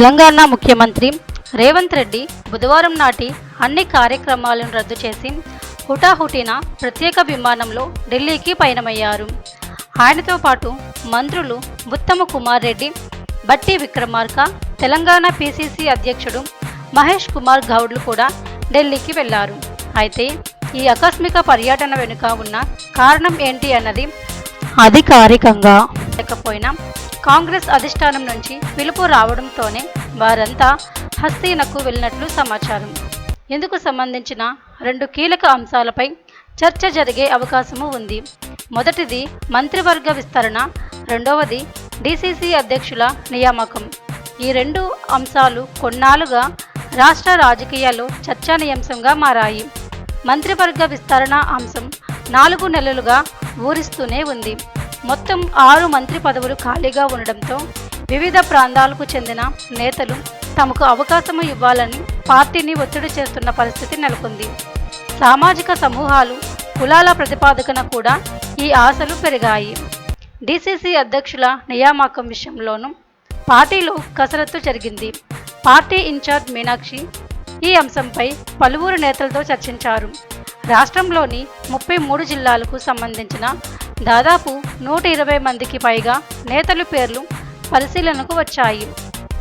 తెలంగాణ ముఖ్యమంత్రి రేవంత్ రెడ్డి బుధవారం నాటి అన్ని కార్యక్రమాలను రద్దు చేసి హుటాహుటిన ప్రత్యేక విమానంలో ఢిల్లీకి పయనమయ్యారు. ఆయనతో పాటు మంత్రులు ఉత్తమ కుమార్ రెడ్డి బట్టి విక్రమార్క తెలంగాణ పిసిసి అధ్యక్షుడు మహేష్ కుమార్ గౌడ్లు కూడా ఢిల్లీకి వెళ్ళారు. అయితే ఈ ఆకస్మిక పర్యటన వెనుక ఉన్న కారణం ఏంటి అన్నది అధికారికంగా లేకపోయినా కాంగ్రెస్ అధిష్టానం నుంచి పిలుపు రావడంతోనే వారంతా హస్తీనకు వెళ్ళినట్లు సమాచారం. ఇందుకు సంబంధించిన రెండు కీలక అంశాలపై చర్చ జరిగే అవకాశము ఉంది. మొదటిది మంత్రివర్గ విస్తరణ రెండవది డిసిసి అధ్యక్షుల నియామకం. ఈ రెండు అంశాలు కొన్నాళ్ళుగా రాష్ట్ర రాజకీయాల్లో చర్చనీయాంశంగా మారాయి. మంత్రివర్గ విస్తరణ అంశం నాలుగు నెలలుగా ఊరిస్తూనే ఉంది. మొత్తం ఆరు మంత్రి పదవులు ఖాళీగా ఉండడంతో వివిధ ప్రాంతాలకు చెందిన నేతలు తమకు అవకాశం ఇవ్వాలని పార్టీని ఒత్తిడి చేస్తున్న పరిస్థితి నెలకొంది. సామాజిక సమూహాలు కులాల ప్రతిపాదకన కూడా ఈ ఆశలు పెరిగాయి. డిసిసి అధ్యక్షుల నియామకం విషయంలోనూ పార్టీలో కసరత్తు జరిగింది. పార్టీ ఇన్ఛార్జ్ మీనాక్షి ఈ అంశంపై పలువురు నేతలతో చర్చించారు. రాష్ట్రంలోని ముప్పై మూడు జిల్లాలకు సంబంధించిన దాదాపు నూట ఇరవై మందికి పైగా నేతల పేర్లు పరిశీలనకు వచ్చాయి.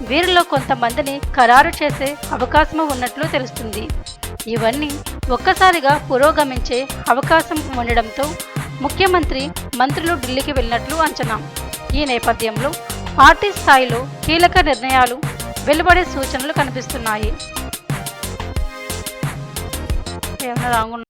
వీరిలో కొంతమందిని ఖరారు చేసే అవకాశం ఉన్నట్లు తెలుస్తుంది. ఇవన్నీ ఒక్కసారిగా పురోగమించే అవకాశం ఉండడంతో ముఖ్యమంత్రి మంత్రులు ఢిల్లీకి వెళ్ళినట్లు అంచనా. ఈ నేపథ్యంలో పార్టీ స్థాయిలో కీలక నిర్ణయాలు వెలువడే సూచనలు కనిపిస్తున్నాయి.